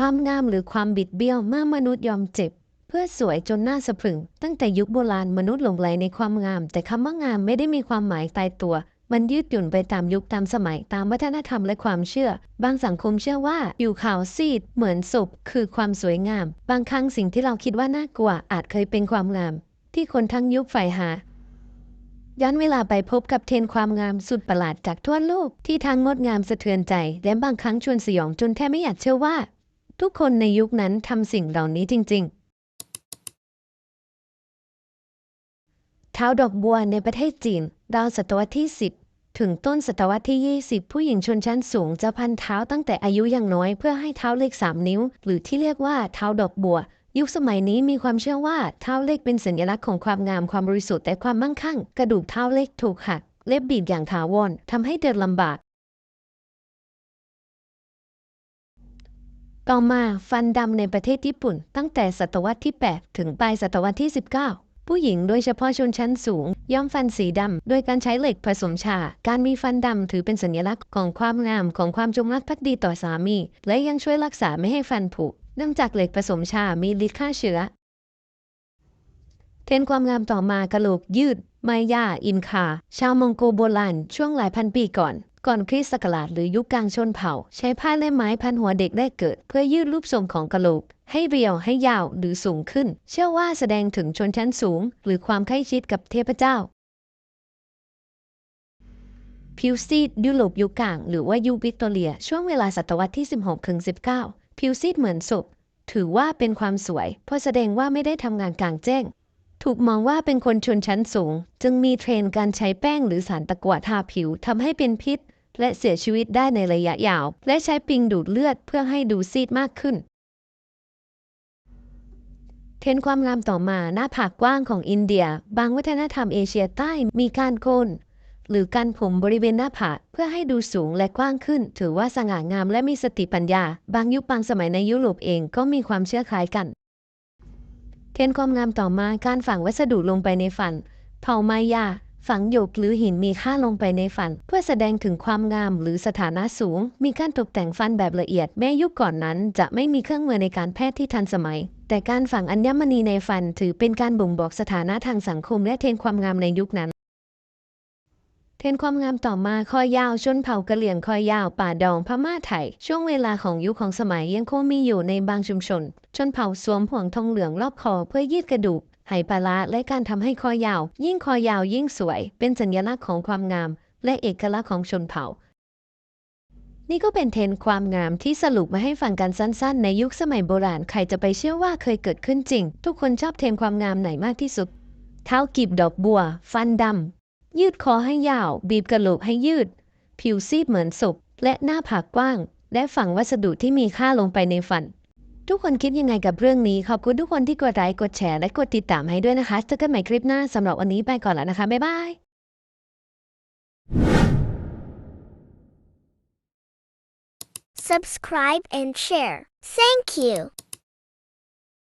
ความงามหรือความบิดเบี้ยวเมื่อมนุษย์ยอมเจ็บ เพื่อสวยจนน่าสะพรึง ตั้งแต่ยุคโบราณมนุษย์หลงไหลในความงาม แต่คำว่างามไม่ได้มีความหมายตายตัว มันยืดหยุ่นไปตามยุคตามสมัยตามวัฒนธรรมและความเชื่อ บางสังคมเชื่อว่าผิวขาวซีด เหมือนศพคือความสวยงาม บางครั้งสิ่งที่เราคิดว่าน่ากลัวอาจเคยเป็นความงาม ที่คนทั้งยุคใฝ่หาย้อนเวลาไปพบกับเทนความงามสุดประหลาดจากทั่วโลกที่ทั้งงดงามสะเทือนใจ และบางครั้งชวนสยองจนแทบไม่อยากเชื่อว่า ทุกคนในยุคนั้นทำสิ่งเหล่านี้จริง ๆ เท้าดอกบัวในประเทศจีนราวศตวรรษที่ 10 ถึงต้นศตวรรษที่ 20 ผู้หญิงชนชั้นสูงจะพันเท้าตั้งแต่อายุยังน้อยเพื่อให้เท้าเล็ก3นิ้ว หรือที่เรียกว่าเท้าดอกบัว ยุคสมัยนี้มีความเชื่อว่าเท้าเล็กเป็นสัญลักษณ์ของความงามความบริสุทธิ์และความมั่งคั่ง กระดูกเท้าเล็กถูกหักเล็บบีบอย่างถาวรทำให้เดินลำบาก ต่อมาฟันดำในประเทศญี่ปุ่น ตั้งแต่ศตวรรษที่ 8 ถึงปลายศตวรรษที่ 19 ผู้หญิงโดยเฉพาะชนชั้นสูง ย้อมฟันสีดำโดยการใช้เหล็กผสมชา การมีฟันดำถือเป็นสัญลักษณ์ของความงามของความจงรักภักดีต่อสามี และยังช่วยรักษาไม่ให้ฟันผุเนื่องจากเหล็กผสมชา มีฤทธิ์ฆ่าเชื้อเทรนความงามต่อมากะโหลกยืด ไมยา อินคา ชาวมองโกโบราณช่วงหลายพันปีก่อน ก่อนคริสต์ศักราชหรือยุคกลางชนเผ่า ใช้ผ้าและไม้พันหัวเด็กแรกเกิด เพื่อยืดรูปทรงของกะโหลก ให้เรียวให้ยาวหรือสูงขึ้น เชื่อว่าแสดงถึงชนชั้นสูง หรือความใกล้ชิดกับเทพเจ้าผิวซีดยุโรปยุคกลางหรือว่ายุควิกตอเรีย ช่วงเวลาศตวรรษที่ 16ถึง19 ผิวซีดเหมือนศพถือว่าเป็นความสวย เพราะแสดงว่าไม่ได้ทำงานกลางแจ้ง ถูกมองว่าเป็นคนชนชั้นสูง จึงมีเทรนการใช้แป้งหรือสารตะกั่วทาผิวทำให้เป็นพิษ และเสียชีวิตได้ในระยะยาว และใช้ปิงดูดเลือดเพื่อให้ดูซีดมากขึ้น เทรนความงามต่อมาหน้าผากกว้างของอินเดีย บางวัฒนธรรมเอเชียใต้มีการโกนหรือการผมบริเวณหน้าผากเพื่อให้ดูสูงและกว้างขึ้น ถือว่าสง่างามและมีสติปัญญา บางยุคบางสมัยในยุโรปเองก็มีความเชื่อคล้ายกันเทรนความงามต่อมาการฝังวัสดุลงไปในฟัน เผาไมายา ฝังหยกหรือหินมีค่าลงไปในฟัน เพื่อแสดงถึงความงามหรือสถานะสูง มีการตกแต่งฟันแบบละเอียด แม้ยุคก่อนนั้นจะไม่มีเครื่องมือในการแพทย์ที่ทันสมัย แต่การฝังอัญมณีในฟันถือเป็นการบ่งบอกสถานะทางสังคมและเทรนความงามในยุคนั้นเทรนความงามต่อมาคอยาวชนเผ่ากะเหรี่ยงคอยยาว ป่าดองพม่าไทย ช่วงเวลาของยุคของสมัยยังคงมีอยู่ในบางชุมชน ชนเผ่าสวมห่วงทองเหลืองรอบคอเพื่อยืดกระดูก ไหปลาร้าและการทำให้คอยาว ยิ่งคอยาวยิ่งสวย เป็นสัญลักษณ์ของความงาม และเอกลักษณ์ของชนเผ่า นี่ก็เป็นเทรนความงามที่สรุปมาให้ฟังกันสั้น ๆ ในยุคสมัยโบราณ ใครจะไปเชื่อว่าเคยเกิดขึ้นจริง ทุกคนชอบเทรนความงามไหนมากที่สุด เท้ากีบดอกบัว ฟันดำยืดคอให้ยาว บีบกระโหลกให้ยืด ผิวซีดเหมือนศพและหน้าผากกว้าง และฝังวัสดุที่มีค่าลงไปในฟัน ทุกคนคิดยังไงกับเรื่องนี้ ขอบคุณทุกคนที่กดไลค์กดแชร์และกดติดตามให้ด้วยนะคะเจอกันใหม่คลิปหน้าสำหรับวันนี้ไปก่อนแล้วนะคะ บ๊ายบาย subscribe and share. Thank you.